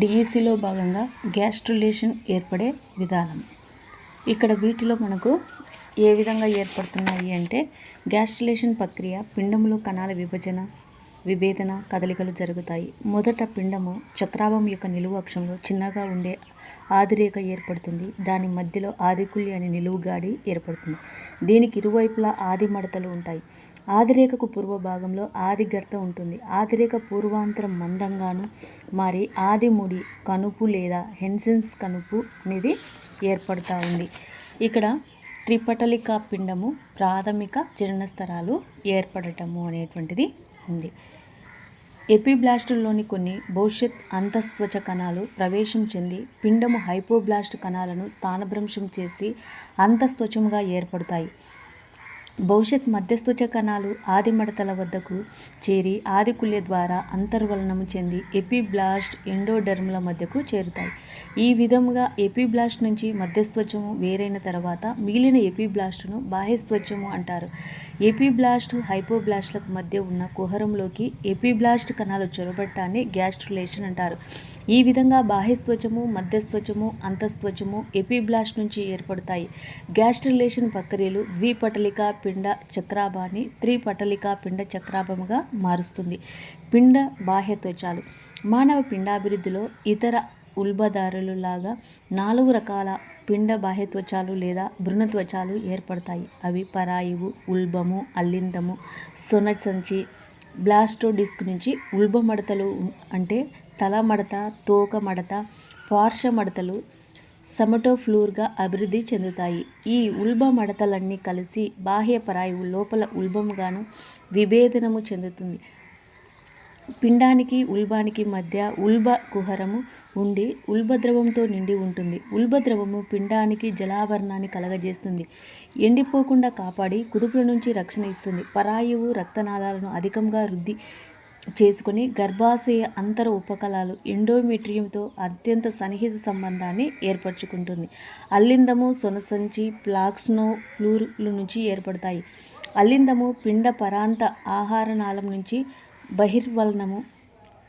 డిఈసిలో భాగంగా గ్యాస్ట్రులేషన్ ఏర్పడే విధానం. ఇక్కడ వీటిలో మనకు ఏ విధంగా ఏర్పడుతున్నాయి అంటే గ్యాస్ట్రులేషన్ ప్రక్రియ పిండములో కణాల విభజన విభేదన కదలికలు జరుగుతాయి. మొదట పిండము చక్రాభం యొక్క నిలువు అక్షంలో చిన్నగా ఉండే ఆదిరేఖ ఏర్పడుతుంది. దాని మధ్యలో ఆదికుల్లి అనే నిలువుగాడి ఏర్పడుతుంది. దీనికి ఇరువైపులా ఆది మడతలు ఉంటాయి. ఆదిరేఖకు పూర్వ భాగంలో ఆది గర్త ఉంటుంది. ఆదిరేఖ పూర్వాంతరం మందంగాను మరి ఆదిముడి కనుపు లేదా హెన్సెన్స్ కనుపు అనేది ఏర్పడుతూ ఉంది ఇక్కడ త్రిపటలికా పిండము ప్రాథమిక జీర్ణస్థరాలు ఏర్పడటము అనేటువంటిది ఉంది. ఎపిబ్లాస్టుల్లోని కొన్ని భవిష్యత్ అంతస్త్వచ కణాలు ప్రవేశం చెంది పిండము హైపోబ్లాస్ట్ కణాలను స్థానభ్రంశం చేసి అంతస్త్వచముగా ఏర్పడతాయి. భవిష్యత్ మధ్యస్థుచ కణాలు ఆది మడతల వద్దకు చేరి ఆదికుల్య ద్వారా అంతర్వలనము చెంది ఎపిబ్లాస్ట్ ఎండోడర్మ్ల మధ్యకు చేరుతాయి. ఈ విధముగా ఎపిబ్లాస్ట్ నుంచి మధ్యస్థ్వచము వేరైన తర్వాత మిగిలిన ఎపిబ్లాస్ట్ను బాహ్యస్థ్వచము అంటారు. ఎపిబ్లాస్ట్ హైపోబ్లాస్ట్లకు మధ్య ఉన్న కుహరంలోకి ఎపిబ్లాస్ట్ కణాలు చొరబట్టాన్ని గ్యాస్ట్రులేషన్ అంటారు. ఈ విధంగా బాహ్యస్వచము మధ్యస్వచము అంతస్వచము ఎపిబ్లాస్ట్ నుంచి ఏర్పడతాయి. గ్యాస్ట్రిలేషన్ ప్రక్రియలు ద్విపటలిక పిండ చక్రాభాన్ని త్రిపటలిక పిండ చక్రాభముగా మారుస్తుంది. పిండ బాహ్యత్వచాలు మానవ పిండాభివృద్ధిలో ఇతర ఉల్బదారులు లాగా నాలుగు రకాల పిండ బాహ్యత్వచాలు లేదా భృణత్వచాలు ఏర్పడతాయి. అవి పరాయువు ఉల్బము అల్లిందము సొనసంచి బ్లాస్టో డిస్క్ నుంచి ఉల్బ మడతలు అంటే తల మడత తోక మడత పార్శ్వ మడతలు సమటోఫ్లూర్గా అభివృద్ధి చెందుతాయి. ఈ ఉల్బ మడతలన్నీ కలిసి బాహ్య పరాయువు లోపల ఉల్బముగాను విభేదనము చెందుతుంది. పిండానికి ఉల్బానికి మధ్య ఉల్బ కుహరము ఉండి ఉల్బద్రవంతో నిండి ఉంటుంది. ఉల్బద్రవము పిండానికి జలాభరణాన్ని కలగజేస్తుంది. ఎండిపోకుండా కాపాడి కుదుపుల నుంచి రక్షణ ఇస్తుంది. పరాయువు రక్తనాళాలను అధికంగా వృద్ధి చేసుకుని గర్భాశయ అంతర ఉపకలాలు ఎండోమెట్రియంతో అత్యంత సన్నిహిత సంబంధాన్ని ఏర్పరచుకుంటుంది. అల్లిందము సొనసంచి ప్లాక్స్నో ఫ్లూర్ల నుంచి ఏర్పడతాయి. అల్లిందము పిండ పరాంత ఆహారనాళం నుంచి బహిర్వలనము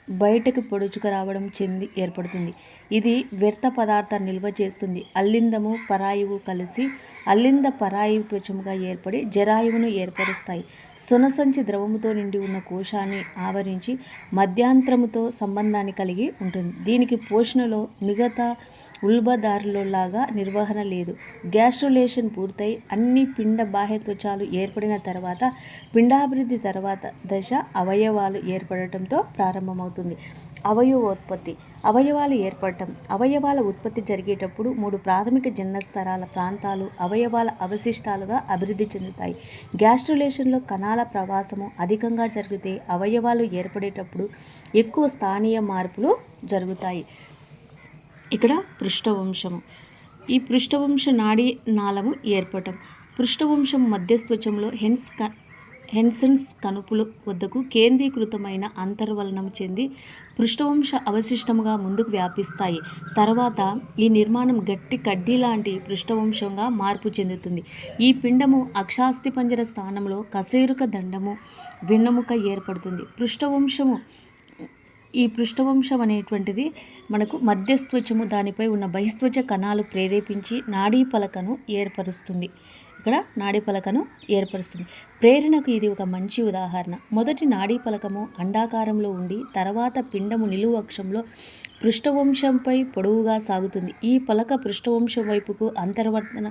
బయటకు పొడుచుకు రావడం చెంది ఏర్పడుతుంది. ఇది వ్యర్థ పదార్థాన్ని నిల్వ చేస్తుంది. అల్లిందము పరాయువు కలిసి అల్లింద పరాయువు త్వచముగా ఏర్పడి జరాయువును ఏర్పరుస్తాయి. సొనసంచి ద్రవముతో నిండి ఉన్న కోశాన్ని ఆవరించి మధ్యాంతరముతో సంబంధాన్ని కలిగి ఉంటుంది. దీనికి పోషణలో మిగతా లాగా నిర్వహణ లేదు. గ్యాస్ట్రోలేషన్ పూర్తయి అన్ని పిండ బాహ్య త్వచాలు ఏర్పడిన తర్వాత పిండాభివృద్ధి తర్వాత దశ అవయవాలు ఏర్పడటంతో ప్రారంభమవుతుంది. అవయవోత్పత్తి. అవయవాలు ఏర్పడటం. అవయవాల ఉత్పత్తి జరిగేటప్పుడు మూడు ప్రాథమిక జన్మస్థరాల ప్రాంతాలు అవయవాల అవశిష్టాలుగా అభివృద్ధి చెందుతాయి. గ్యాస్ట్రులేషన్లో కణాల ప్రవాసము అధికంగా జరిగితే అవయవాలు ఏర్పడేటప్పుడు ఎక్కువ స్థానీయ మార్పులు జరుగుతాయి. ఇక్కడ పృష్ఠవంశము. ఈ పృష్ఠవంశ నాడీ నాళము ఏర్పడటం. పృష్ఠవంశం మధ్యస్త్వచంలో హెన్స్ హెన్సన్స్ కనుపుల వద్దకు కేంద్రీకృతమైన అంతర్వలనం చెంది పృష్ఠవంశ అవశిష్టముగా ముందుకు వ్యాపిస్తాయి. తర్వాత ఈ నిర్మాణం గట్టి కడ్డీ లాంటి పృష్ఠవంశంగా మార్పు చెందుతుంది. ఈ పిండము అక్షాస్థిపంజర స్థానంలో కసేరుక దండము వెన్నెముక ఏర్పడుతుంది. పృష్ఠవంశము ఈ పృష్ఠవంశం అనేటువంటిది మనకు మధ్యస్త్వచము దానిపై ఉన్న బహిస్త్వచ కణాలు ప్రేరేపించి నాడీ పలకను ఏర్పరుస్తుంది. ఇక్కడ నాడీ పలకను ఏర్పరుస్తుంది. ప్రేరణకు ఇది ఒక మంచి ఉదాహరణ. మొదటి నాడీ పలకము అండాకారంలో ఉండి తర్వాత పిండము నిలువు అక్షంలో పృష్ఠవంశంపై పొడవుగా సాగుతుంది. ఈ పలక పృష్ఠవంశం వైపుకు అంతర్వర్తన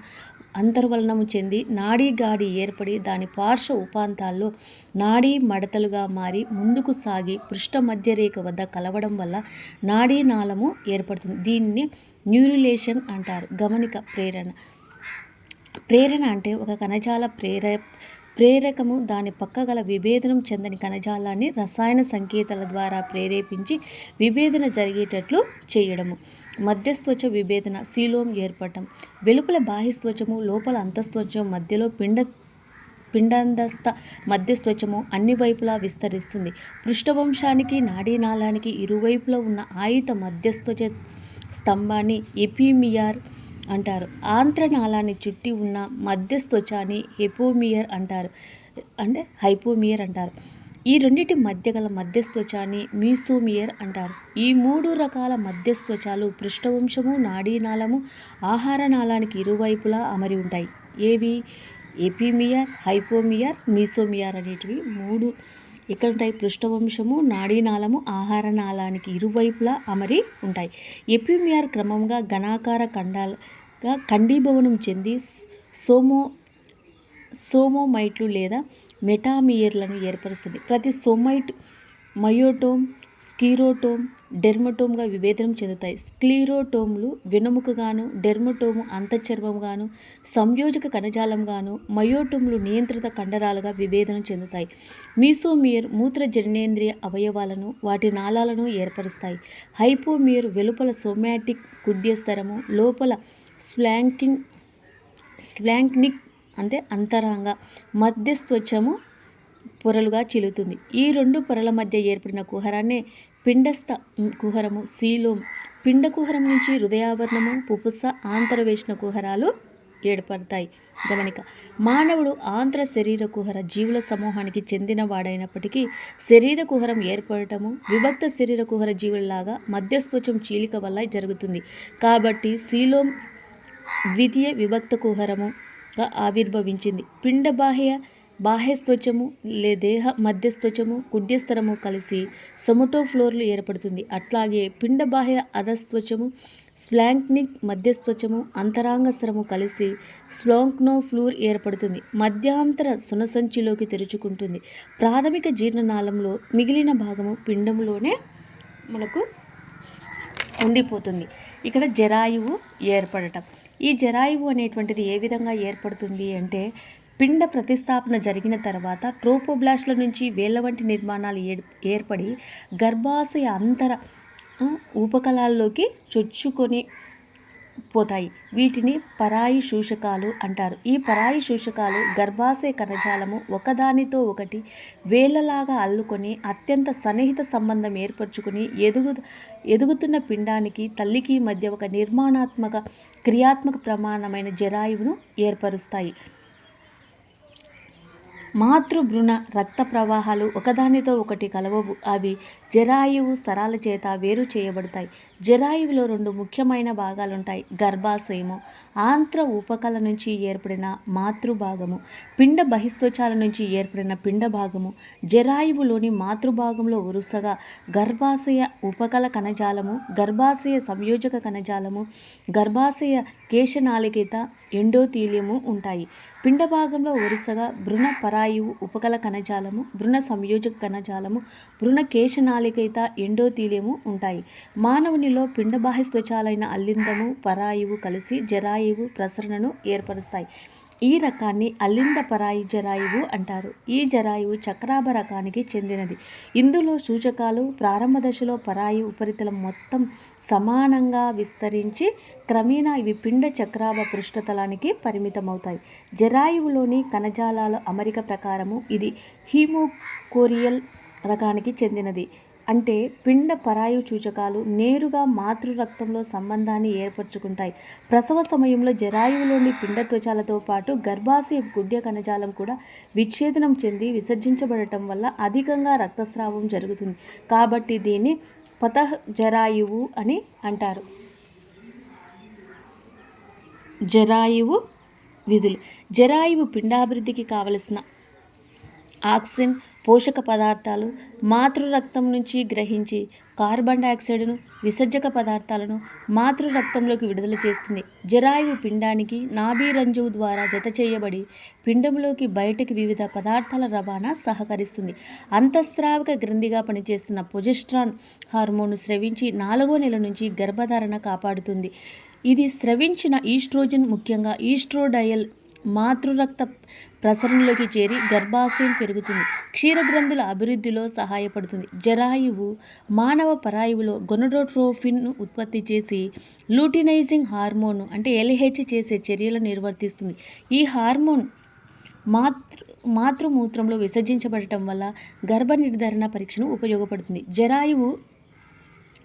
అంతర్వలనము చెంది నాడీ గాడి ఏర్పడి దాని పార్శ్వ ఉపాంతాల్లో నాడీ మడతలుగా మారి ముందుకు సాగి పృష్ఠ మధ్యరేఖ వద్ద కలవడం వల్ల నాడీ నాళము ఏర్పడుతుంది. దీన్ని న్యూరిలేషన్ అంటారు. గమనిక ప్రేరణ. ప్రేరణ అంటే ఒక కణజాల ప్రేర ప్రేరకము. దాని పక్క గల విభేదనం చెందని కణజాలాన్ని రసాయన సంకేతాల ద్వారా ప్రేరేపించి విభేదన జరిగేటట్లు చేయడము. మధ్యస్త్వచ విభేదన శీలోం ఏర్పడటం. వెలుపల బాహ్యస్త్వచము లోపల అంతస్త్వచం మధ్యలో పిండ పిండందస్థ మధ్యస్త్వచము అన్ని వైపులా విస్తరిస్తుంది. పృష్ఠవంశానికి నాడీనాళానికి ఇరువైపులా ఉన్న ఆయుత మధ్యస్త్వచ స్తంభాన్ని ఎపిమియార్ అంటారు. ఆంత్రనాళాన్ని చుట్టి ఉన్న మధ్యస్థ్వచాన్ని హెపోమియర్ అంటారు. అంటే హైపోమియర్ అంటారు. ఈ రెండింటి మధ్య గల మధ్యస్థ్వచాన్ని మీసోమియర్ అంటారు. ఈ మూడు రకాల మధ్యస్థ్వచాలు పృష్ఠవంశము నాడీనాళము ఆహార నాళానికి ఇరువైపులా అమరి ఉంటాయి. ఏవి? ఎపిమియర్ హైపోమియర్ మీసోమియర్ అనేటివి మూడు ఇక్కడ ఉంటాయి పృష్ఠవంశము నాడీనాళము ఆహార నాళానికి ఇరువైపులా అమరి ఉంటాయి. ఎపిమియార్ క్రమంగా ఘనాకార ఖండాలుగా ఖండీభవనం చెంది సోమో సోమోమైట్లు లేదా మెటామియర్లను ఏర్పరుస్తుంది. ప్రతి సోమైట్ మయోటోమ్ స్కీరోటోమ్ డెర్మటోమ్గా విభేదనం చెందుతాయి. స్క్లీరోటోమ్లు వెనుముకగాను డెర్మటోము అంతఃచర్మంగాను సంయోజక కణజాలంగాను మయోటోమ్లు నియంత్రిత కండరాలుగా విభేదనం చెందుతాయి. మీసోమియర్ మూత్ర జననేంద్రియ అవయవాలను వాటి నాళాలను ఏర్పరుస్తాయి. హైపోమియర్ వెలుపల సోమాటిక్ కుడ్యస్తరము లోపల స్లాంకింగ్ స్లాంక్నిక్ అంటే అంతరంగ మధ్యస్త్వచము పొరలుగా చిలుతుంది ఈ రెండు పొరల మధ్య ఏర్పడిన కుహరాన్నే పిండస్థ కుహరము శీలోం పిండ కుహరం నుంచి హృదయావరణము పుపుస ఆంతరవేషణ కుహరాలు ఏర్పడతాయి. గమనిక మానవుడు ఆంధ్ర శరీర కుహర జీవుల సమూహానికి చెందిన వాడైనప్పటికీ శరీర కుహరం ఏర్పడటము విభక్త శరీర కుహర జీవులలాగా మధ్యస్త్వచం చీలిక వల్ల జరుగుతుంది. కాబట్టి శీలోం ద్వితీయ విభక్త కుహరముగా ఆవిర్భవించింది. పిండ బాహ్య బాహ్యస్త్వచము లే దేహ మధ్యస్త్వచము కుడ్యస్తరము కలిసి సొమటోఫ్లోర్లు ఏర్పడుతుంది. అట్లాగే పిండ బాహ్య అధస్త్వచము స్ప్లాంక్నిక్ మధ్యస్త్వచము అంతరాంగస్త్రము కలిసి స్ప్లాంక్నోఫ్లూర్ ఏర్పడుతుంది. మధ్యాంతర సునసంచిలోకి తెరుచుకుంటుంది. ప్రాథమిక జీర్ణనాళంలో మిగిలిన భాగము పిండంలోనే మనకు ఉండిపోతుంది. ఇక్కడ జరాయువు ఏర్పడటం. ఈ జరాయువు అనేటువంటిది ఏ విధంగా ఏర్పడుతుంది అంటే పిండ ప్రతిస్థాపన జరిగిన తర్వాత ట్రోపోబ్లాస్ట్ల నుంచి వేళ్ళ వంటి నిర్మాణాలు ఏర్పడి గర్భాశయ అంతర ఉపకలాల్లోకి చొచ్చుకొని పోతాయి. వీటిని పరాయి శూషకాలు అంటారు. ఈ పరాయి శూషకాలు గర్భాశయ కణజాలము ఒకదానితో ఒకటి వేళ్ళలాగా అల్లుకొని అత్యంత సన్నిహిత సంబంధం ఏర్పరచుకుని ఎదుగు ఎదుగుతున్న పిండానికి తల్లికి మధ్య ఒక నిర్మాణాత్మక క్రియాత్మక ప్రమాణమైన జరాయువును ఏర్పరుస్తాయి. మాతృభ్రూణ రక్త ప్రవాహాలు ఒకదానితో ఒకటి కలవవు. అవి జరాయువు స్థరాల చేత వేరు చేయబడతాయి. జరాయువులో రెండు ముఖ్యమైన భాగాలుంటాయి. గర్భాశయము ఆంత్ర ఉపకల నుంచి ఏర్పడిన మాతృభాగము పిండ బహిస్తోచాల నుంచి ఏర్పడిన పిండ భాగము. జరాయువులోని మాతృభాగంలో వరుసగా గర్భాశయ ఉపకల కణజాలము గర్భాశయ సంయోజక కణజాలము గర్భాశయ కేశనాళికేత ఎండోతీలియము ఉంటాయి. పిండ భాగంలో వరుసగా భృణ పరాయువు ఉపకల కణజాలము భృణ సంయోజక కణజాలము భృణ కేశనాళికైత ఎండోతీలియము ఉంటాయి. మానవునిలో పిండ బాహ్య స్వచాలైన అల్లిందము పరాయువు కలిసి జరాయువు ప్రసరణను ఏర్పరుస్తాయి. ఈ రకాన్ని అలింద పరాయి జరాయువు అంటారు. ఈ జరాయువు చక్రాభ రకానికి చెందినది. ఇందులో సూచకాలు ప్రారంభ దశలో పరాయి ఉపరితలం మొత్తం సమానంగా విస్తరించి క్రమేణా ఇవి పిండ చక్రాభ పృష్ఠతలానికి పరిమితమవుతాయి. జరాయువులోని కణజాలాల అమరిక ప్రకారము ఇది హీమోకోరియల్ రకానికి చెందినది. అంటే పిండ పరాయు సూచకాలు నేరుగా మాతృ రక్తంలో సంబంధాన్ని ఏర్పరచుకుంటాయి. ప్రసవ సమయంలో జరాయువులోని పిండ త్వచాలతో పాటు గర్భాశయ గుడ్య కణజాలం కూడా విచ్ఛేదనం చెంది విసర్జించబడటం వల్ల అధికంగా రక్తస్రావం జరుగుతుంది. కాబట్టి దీన్ని పతహ జరాయువు అని అంటారు. జరాయువు విధులు. జరాయువు పిండాభివృద్ధికి కావలసిన ఆక్సిజన్ పోషక పదార్థాలు మాతృ రక్తం నుంచి గ్రహించి కార్బన్ డైఆక్సైడ్ను విసర్జక పదార్థాలను మాతృ రక్తంలోకి విడుదల చేస్తుంది. జరాయువు పిండానికి నాభిరంజువు ద్వారా జత చేయబడి పిండంలోకి బయటకి వివిధ పదార్థాల రవాణా సహకరిస్తుంది. అంతఃస్రావక గ్రంథిగా పనిచేస్తున్న పొజెస్ట్రాన్ హార్మోన్ స్రవించి నాలుగో నెల నుంచి గర్భధారణ కాపాడుతుంది. ఇది స్రవించిన ఈస్ట్రోజన్ ముఖ్యంగా ఈస్ట్రోడయల్ మాతృరక్త ప్రసరణలోకి చేరి గర్భాశయం పెరుగుతుంది. క్షీరగ్రంథుల అభివృద్ధిలో సహాయపడుతుంది. జరాయువు మానవ పరాయువులో గొనడోట్రోఫిన్ను ఉత్పత్తి చేసి లూటినైజింగ్ హార్మోన్ అంటే ఎల్హెచ్ చేసే చర్యలను నిర్వర్తిస్తుంది. ఈ హార్మోన్ మాతృ మాతృమూత్రంలో విసర్జించబడటం వల్ల గర్భ నిర్ధారణ పరీక్షను ఉపయోగపడుతుంది. జరాయువు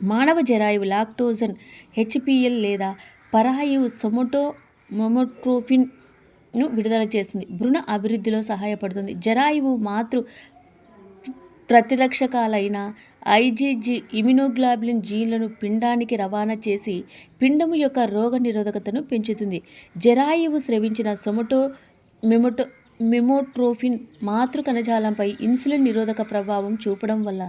మానవ జరాయువు లాక్టోజన్ హెచ్పిఎల్ లేదా పరాయువు సొమోటో మొమోట్రోఫిన్ ను విడుదల చేస్తుంది భ్రూణ అభివృద్ధిలో సహాయపడుతుంది. జరాయువు మాతృ ప్రతిరక్షకాలైన ఐజీజీ ఇమ్యునోగ్లోబులిన్ జీన్లను పిండానికి రవాణా చేసి పిండము యొక్క రోగ నిరోధకతను పెంచుతుంది. జరాయువు స్రవించిన సొమటో మెమోటో మెమోట్రోఫిన్ మాతృ కణజాలంపై ఇన్సులిన్ నిరోధక ప్రభావం చూపడం వల్ల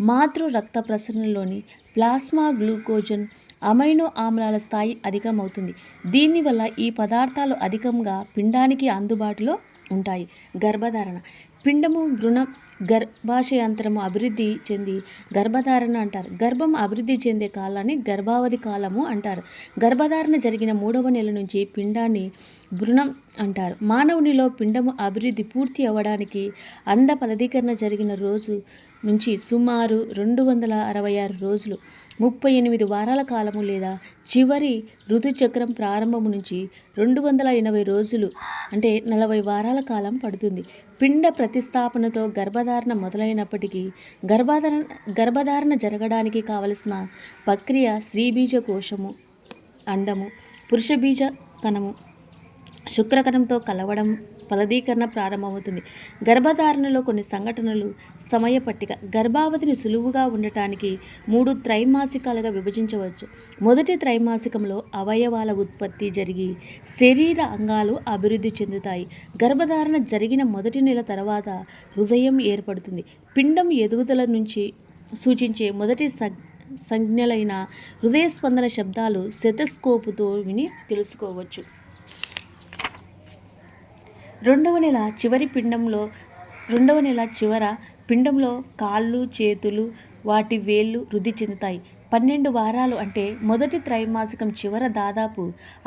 మాతృ రక్త ప్రసరణలోని ప్లాస్మా గ్లూకోజన్ అమైనో ఆమ్లాల స్థాయి అధికమవుతుంది. దీనివల్ల ఈ పదార్థాలు అధికంగా పిండానికి అందుబాటులో ఉంటాయి. గర్భధారణ. పిండము భ్రూణం గర్భాశయాంతరము అభివృద్ధి చెంది గర్భధారణ అంటారు. గర్భం అభివృద్ధి చెందే కాలాన్ని గర్భావధి కాలము అంటారు. గర్భధారణ జరిగిన మూడవ నెల నుంచి పిండాన్ని భృణం అంటారు. మానవునిలో పిండము అభివృద్ధి పూర్తి అవ్వడానికి అండ ఫలదీకరణ జరిగిన రోజు నుంచి సుమారు రెండు వందల అరవై ఆరు రోజులు ముప్పై ఎనిమిది వారాల కాలము లేదా చివరి ఋతుచక్రం ప్రారంభము నుంచి రెండు వందల ఎనభై రోజులు అంటే నలభై వారాల కాలం పడుతుంది. పిండ ప్రతిస్థాపనతో గర్భధారణ మొదలైనప్పటికీ గర్భధారణ గర్భధారణ జరగడానికి కావలసిన ప్రక్రియ స్త్రీబీజ కోశము అండము పురుషబీజ కణము. శుక్రకణంతో కలవడం ఫలదీకరణ ప్రారంభమవుతుంది. గర్భధారణలో కొన్ని సంఘటనలు సమయ పట్టిక. గర్భావధిని సులువుగా ఉండటానికి మూడు త్రైమాసికాలుగా విభజించవచ్చు. మొదటి త్రైమాసికంలో అవయవాల ఉత్పత్తి జరిగి శరీర అంగాలు అభివృద్ధి చెందుతాయి. గర్భధారణ జరిగిన మొదటి నెల తర్వాత హృదయం ఏర్పడుతుంది. పిండం ఎదుగుదల నుంచి సూచించే మొదటి సంజ్ఞలైన హృదయ స్పందన శబ్దాలు సెతస్కోపుతో విని తెలుసుకోవచ్చు. రెండవ నెల చివరి పిండంలో రెండవ నెల చివర పిండంలో కాళ్ళు చేతులు వాటి వేళ్ళు వృద్ధి చెందుతాయి. పన్నెండు వారాలు అంటే మొదటి త్రైమాసికం చివర దాదాపు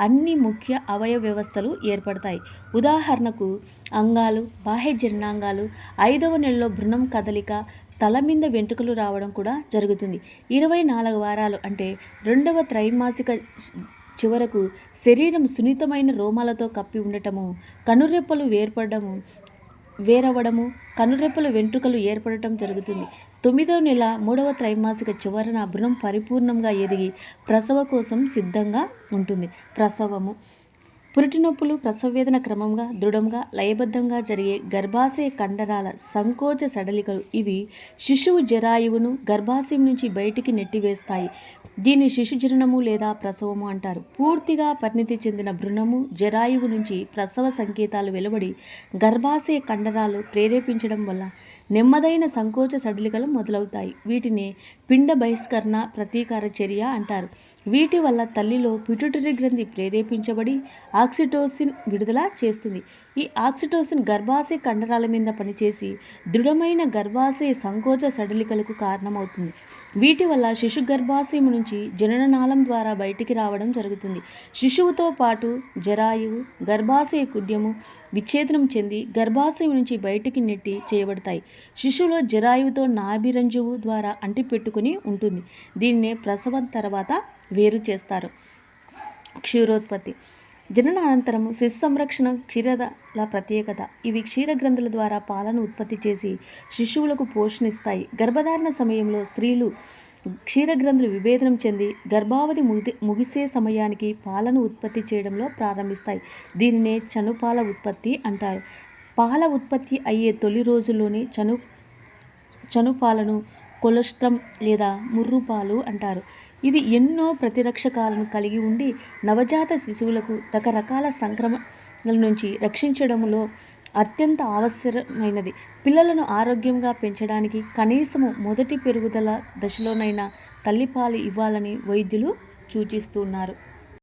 అన్ని ముఖ్య అవయవ వ్యవస్థలు ఏర్పడతాయి. ఉదాహరణకు అంగాలు బాహ్య జీర్ణాంగాలు ఐదవ నెలలో భృణం కదలిక తల మీద వెంట్రుకలు రావడం కూడా జరుగుతుంది. ఇరవై నాలుగు వారాలు అంటే రెండవ త్రైమాసిక చివరకు శరీరం సున్నితమైన రోమాలతో కప్పి ఉండటము కనురెప్పలు వేర్పడము వేరవడము కనురెప్పల వెంట్రుకలు ఏర్పడటం జరుగుతుంది. తొమ్మిదవ నెల మూడవ త్రైమాసిక చివరన భ్రూణం పరిపూర్ణంగా ఎదిగి ప్రసవ కోసం సిద్ధంగా ఉంటుంది. ప్రసవము పురిటి నొప్పులు ప్రసవవేదన క్రమంగా దృఢంగా లయబద్ధంగా జరిగే గర్భాశయ కండరాల సంకోచ సడలికలు ఇవి శిశువు జరాయువును గర్భాశయం నుంచి బయటికి నెట్టివేస్తాయి. దీన్ని శిశుజననము లేదా ప్రసవము అంటారు. పూర్తిగా పరిణితి చెందిన భ్రూణము జరాయువు నుంచి ప్రసవ సంకేతాలు వెలువడి గర్భాశయ కండరాలు ప్రేరేపించడం వల్ల నెమ్మదైన సంకోచ సడలికలు మొదలవుతాయి. వీటిని పిండ బహిష్కరణ ప్రతీకార చర్య అంటారు. వీటి వల్ల తల్లిలో పిటుటరీ గ్రంథి ప్రేరేపించబడి ఆక్సిటోసిన్ విడుదల చేస్తుంది. ఈ ఆక్సిటోసిన్ గర్భాశయ కండరాల మీద పనిచేసి దృఢమైన గర్భాశయ సంకోచ సడలికలకు కారణమవుతుంది. వీటి వల్ల శిశు గర్భాశయం నుంచి జనననాళం ద్వారా బయటికి రావడం జరుగుతుంది. శిశువుతో పాటు జరాయువు గర్భాశయ కుడ్యము విచ్ఛేదనం చెంది గర్భాశయం నుంచి బయటికి నెట్టి చేయబడతాయి. శిశువులో జరాయువుతో నాభిరంజువు ద్వారా అంటిపెట్టు అంటిపెట్టుకుని ఉంటుంది. దీన్నే ప్రసవం తర్వాత వేరు చేస్తారు. క్షీరోత్పత్తి. జనన అనంతరం శిశు సంరక్షణ క్షీరదల ప్రత్యేకత. ఇవి క్షీరగ్రంథుల ద్వారా పాలను ఉత్పత్తి చేసి శిశువులకు పోషణిస్తాయి. గర్భధారణ సమయంలో స్త్రీలు క్షీరగ్రంథులు విభేదనం చెంది గర్భావధి ముగి ముగిసే సమయానికి పాలను ఉత్పత్తి చేయడంలో ప్రారంభిస్తాయి. దీనినే చనుపాల ఉత్పత్తి అంటారు. పాల ఉత్పత్తి అయ్యే తొలి రోజుల్లోనే చను చనుపాలను కొలెస్ట్రమ్ లేదా ముర్రుపాలు అంటారు. ఇది ఎన్నో ప్రతిరక్షకాలను కలిగి ఉండి నవజాత శిశువులకు రకరకాల సంక్రమణల నుంచి రక్షించడంలో అత్యంత అవసరమైనది పిల్లలను ఆరోగ్యంగా పెంచడానికి కనీసము మొదటి పెరుగుదల దశలోనైనా తల్లిపాలు ఇవ్వాలని వైద్యులు సూచిస్తున్నారు.